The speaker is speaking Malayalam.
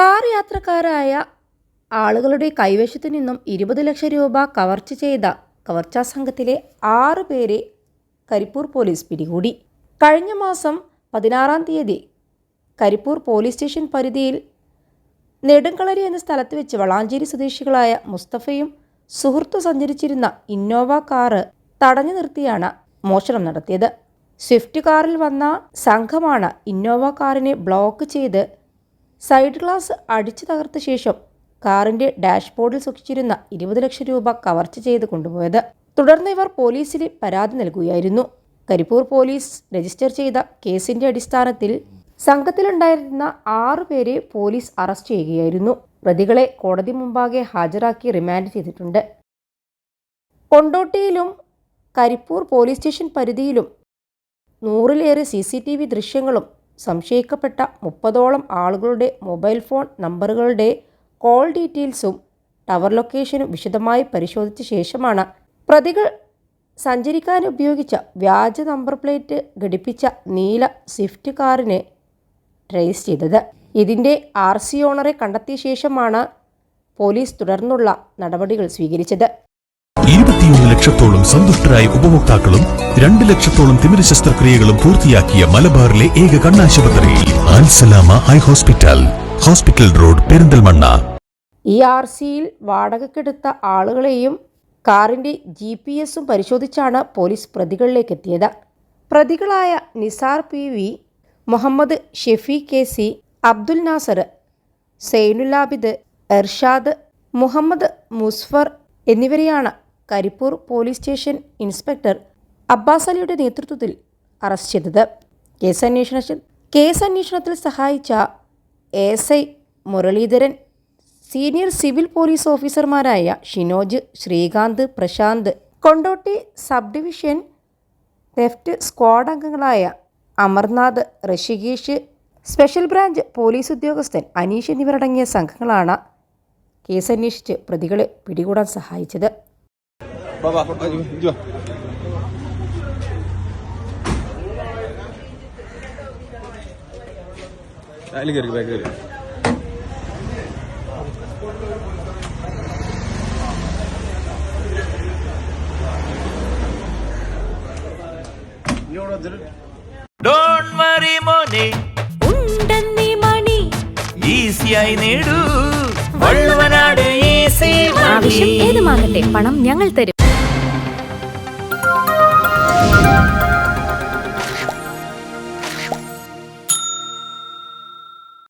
കാർ യാത്രക്കാരായ ആളുകളുടെ കൈവശത്തു നിന്നും ഇരുപത് ലക്ഷം രൂപ കവർച്ച ചെയ്ത കവർച്ചാ സംഘത്തിലെ ആറ് പേരെ കരിപ്പൂർ പോലീസ് പിടികൂടി. കഴിഞ്ഞ മാസം പതിനാറാം തീയതി കരിപ്പൂർ പോലീസ് സ്റ്റേഷൻ പരിധിയിൽ നെടുങ്കളരി എന്ന സ്ഥലത്ത് വെച്ച് വളാഞ്ചേരി സ്വദേശികളായ മുസ്തഫയും സുഹൃത്തു സഞ്ചരിച്ചിരുന്ന ഇന്നോവ കാറ് തടഞ്ഞു നിർത്തിയാണ് മോഷണം നടത്തിയത്. സ്വിഫ്റ്റ് കാറിൽ വന്ന സംഘമാണ് ഇന്നോവ കാറിനെ ബ്ലോക്ക് ചെയ്ത് സൈഡ് ഗ്ലാസ് അടിച്ചു തകർത്ത ശേഷം കാറിന്റെ ഡാഷ്ബോർഡിൽ സൂക്ഷിച്ചിരുന്ന ഇരുപത് ലക്ഷം രൂപ കവർച്ച ചെയ്ത് കൊണ്ടുപോയത്. തുടർന്ന് ഇവർ പോലീസിൽ പരാതി നൽകുകയായിരുന്നു. കരിപ്പൂർ പോലീസ് രജിസ്റ്റർ ചെയ്ത കേസിന്റെ അടിസ്ഥാനത്തിൽ സംഘത്തിലുണ്ടായിരുന്ന ആറു പേരെ പോലീസ് അറസ്റ്റ് ചെയ്യുകയായിരുന്നു. പ്രതികളെ കോടതി മുമ്പാകെ ഹാജരാക്കി റിമാൻഡ് ചെയ്തിട്ടുണ്ട്. കൊണ്ടോട്ടിയിലും കരിപ്പൂർ പോലീസ് സ്റ്റേഷൻ പരിധിയിലും നൂറിലേറെ സി സി ടി വി ദൃശ്യങ്ങളും സംശയിക്കപ്പെട്ട മുപ്പതോളം ആളുകളുടെ മൊബൈൽ ഫോൺ നമ്പറുകളുടെ കോൾ ഡീറ്റെയിൽസും ടവർ ലൊക്കേഷനും വിശദമായി പരിശോധിച്ച ശേഷമാണ്. പ്രതികൾ സഞ്ചരിക്കാൻ ഉപയോഗിച്ച വ്യാജ നമ്പർ പ്ലേറ്റ് ഘടിപ്പിച്ച നീല സ്വിഫ്റ്റ് കാറിനെ ട്രേസ് ചെയ്തത്. ഇതിന്റെ ആർ സി ഓണറെ കണ്ടെത്തിയ ശേഷമാണ് പോലീസ് തുടർന്നുള്ള നടപടികൾ സ്വീകരിച്ചത്. ഇരുപത്തിയൊന്ന് ലക്ഷത്തോളം സന്തുഷ്ടരായ ഉപഭോക്താക്കളും രണ്ട് ലക്ഷത്തോളം തിമിര ശസ്ത്രക്രിയകളും പൂർത്തിയാക്കിയ മലബാറിലെ ഏക കണ്ണാശുപത്രി Al Salama eye hospital hospital road Perinthalmanna. ഈ ആർ സിയിൽ വാടകക്കെടുത്ത ആളുകളെയും കാറിന്റെ ജി പി എസും പരിശോധിച്ചാണ് പോലീസ് പ്രതികളിലേക്ക് എത്തിയത് പ്രതികളായ Nisar P V Muhammad Shefi K C Abdul Nasar Zainulabid Ershad Muhammad Musfar എന്നിവരെയാണ് Karipur police station inspector Abbas അലിയുടെ നേതൃത്വത്തിൽ അറസ്റ്റ് ചെയ്തത്. കേസ് അന്വേഷണത്തിൽ കേസ് അന്വേഷണത്തിൽ സഹായിച്ച S I Muraleedharan senior civil police ഓഫീസർമാരായ Shinoj Srikanth Prashanth Kondotty sub division theft squad അംഗങ്ങളായ Amarnath Rishikesh special branch police ഉദ്യോഗസ്ഥൻ അനീഷ് എന്നിവരടങ്ങിയ സംഘങ്ങളാണ് കേസന്വേഷിച്ച് പ്രതികളെ പിടികൂടാൻ സഹായിച്ചത്. ബാബാ ഇജ്ജ് വാ. അതിൽ കയറി ബാക്ക് കയറി. ഡോൺ വറി മോനെ. ഉണ്ടെന്നീ മണി. ഈസിയായി നേടൂ. വള്ളുവനാട് ഈസി ആവശ്യം ഏതുമാകട്ടെ പണം ഞങ്ങൾ തരും.